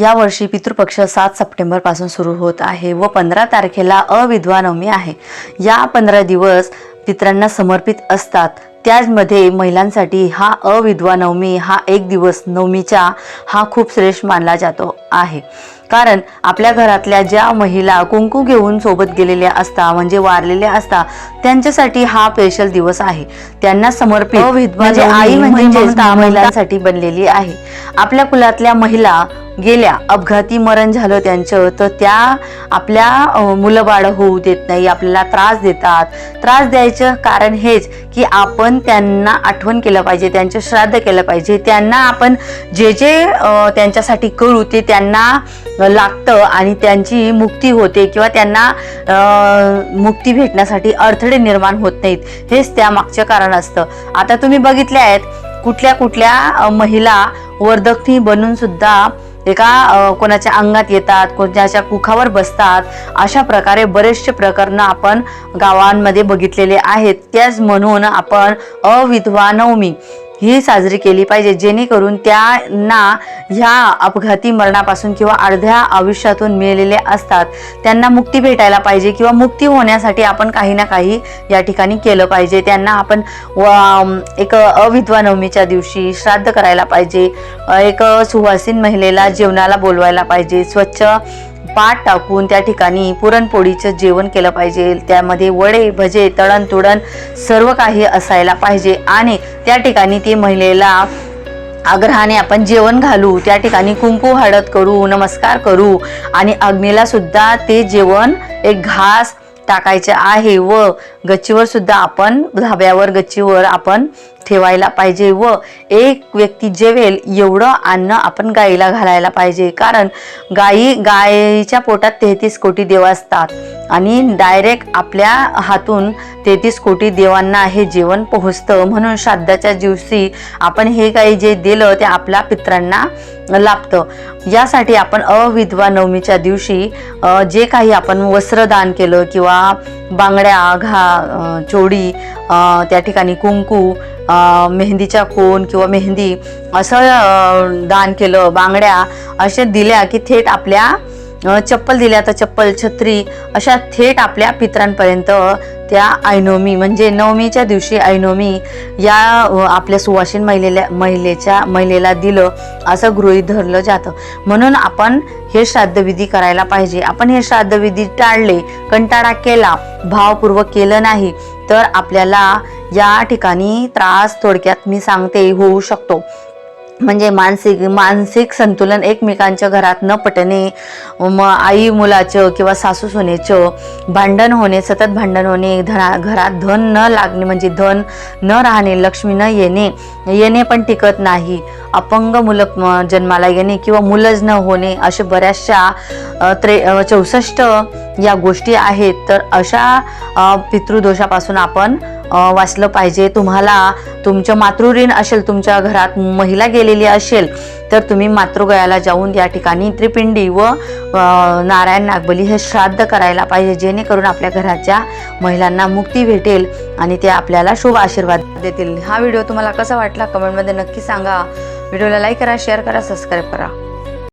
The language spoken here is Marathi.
यावर्षी पितृपक्ष सात सप्टेंबरपासून सुरू होत आहे व पंधरा तारखेला अविधवा नवमी आहे. या पंधरा दिवस पितरांना समर्पित असतात. त्याचमध्ये महिलांसाठी हा अविधवा नवमी हा एक दिवस नवमीचा हा खूप श्रेष्ठ मानला जातो आहे. कारण आपल्या घरातल्या ज्या महिला कुंकू घेऊन सोबत गेलेल्या असता म्हणजे वारलेल्या असता त्यांच्यासाठी हा स्पेशल दिवस आहे. त्यांना समर्पित अविधवा म्हणजे आई म्हणजे म्हणजेच ममता. महिलांसाठी बनलेली आहे. आपल्या कुलातल्या महिला गेल्या अपघाती मरण झालं त्यांचं तर त्या आपल्या मुलंबाळ होऊ देत नाही आपल्याला त्रास देतात. त्रास द्यायचं कारण हेच की आपण त्यांना आठवण केलं पाहिजे त्यांचं श्राद्ध केलं पाहिजे. त्यांना आपण जे जे त्यांच्यासाठी करू ते त्यांना लागतं आणि त्यांची मुक्ती होते किंवा त्यांना मुक्ती भेटण्यासाठी अडथळे निर्माण होत नाहीत. हेच त्या मागचं कारण असतं. आता तुम्ही बघितले आहेत कुठल्या कुठल्या महिला वर्धकनी बनून सुद्धा एका कोणाच्या अंगात येतात कोणाच्या कुखावर बसतात अशा प्रकारे बरेचसे प्रकरणं आपण गावांमध्ये बघितलेले आहेत. त्याच म्हणून आपण अविधवा नवमी. ही साजरी केली पाहिजे जेणेकरून त्यांना ह्या अपघाती मरणापासून किंवा अर्ध्या आयुष्यातून मिळलेले असतात. त्यांना मुक्ती भेटायला पाहिजे किंवा मुक्ती होण्यासाठी आपण काही ना काही या ठिकाणी केलं पाहिजे. त्यांना आपण व- एक अविधवा नवमीच्या दिवशी श्राद्ध करायला पाहिजे. एक सुवासीन महिलेला जेवणाला बोलवायला पाहिजे. स्वच्छ पाट टाकून त्या ठिकाणी पुरणपोळीचं जेवण केलं पाहिजे. त्यामध्ये वडे भजे तळण तुडण सर्व काही असायला पाहिजे. आणि त्या ठिकाणी ती महिलेला आग्रहाने आपण जेवण घालू त्या ठिकाणी कुंकू हळद करू नमस्कार करू आणि अग्नीला सुद्धा ते जेवण एक घास टाकायचे आहे व गच्चीवर सुद्धा आपण धाब्यावर गच्चीवर आपण ठेवायला पाहिजे व एक व्यक्ती जेवेल एवढं अन्न आपण गाईला घालायला पाहिजे. कारण गाई गायीच्या पोटात तेहतीस कोटी देव असतात. आणि डायरेक्ट आपल्या हातून तेहतीस कोटी देवांना हे जेवण पोहोचतं. म्हणून श्राद्धाच्या दिवशी आपण हे काही जे दिलं ते आपल्या पित्रांना लाभतं. यासाठी आपण अविधवा नवमीच्या दिवशी जे काही आपण वस्त्रदान केलं किंवा बांगड्या घा चोडी त्या ठिकाणी कुंकू मेहंदीच्या कोण किंवा मेहंदी असं दान केलं बांगड्या असे दिल्या की थेट आपल्या चप्पल दिल्या तर चप्पल छत्री अशा थेट आपल्या पित्रांपर्यंत त्या ऐनोमी म्हणजे नवमीच्या दिवशी ऐनोमी या आपल्या सुवासीन महिलेल्या महिलेच्या महिलेला दिलं असं गृहीत धरलं जातं. म्हणून आपण हे श्राद्धविधी करायला पाहिजे. आपण हे श्राद्धविधी टाळले कंटाळा केला भावपूर्वक केलं नाही तर आपल्याला या ठिकाणी त्रास थोडक्यात मी सांगते होऊ शकतो. म्हणजे मानसिक मानसिक संतुलन एकमेकांच्या घरात न पटणे मग आई मुलाचं किंवा सासू सुनेचं भांडण होणे सतत भांडण होणे धना घरात धन न लागणे म्हणजे धन न राहणे लक्ष्मी न येणे येणे पण टिकत नाही. अपंग मुलं जन्माला येणे किंवा मुलंच न होणे असे बऱ्याचशा त्रे चौसष्ट या गोष्टी आहेत. तर अशा पितृदोषापासून आपण वाचलं पाहिजे. तुम्हाला तुमचं मातृऋण असेल तुमच्या घरात महिला गेलेली असेल तर तुम्ही मातृगयाला जाऊन या ठिकाणी त्रिपिंडी व नारायण नागबली हे श्राद्ध करायला पाहिजे जेणेकरून आपल्या घराच्या महिलांना मुक्ती भेटेल आणि ते आपल्याला शुभ आशीर्वाद देतील. हा व्हिडिओ तुम्हाला कसा वाटला? कमेंटमध्ये नक्की सांगा. व्हिडिओला लाईक करा शेअर करा सबस्क्राईब करा.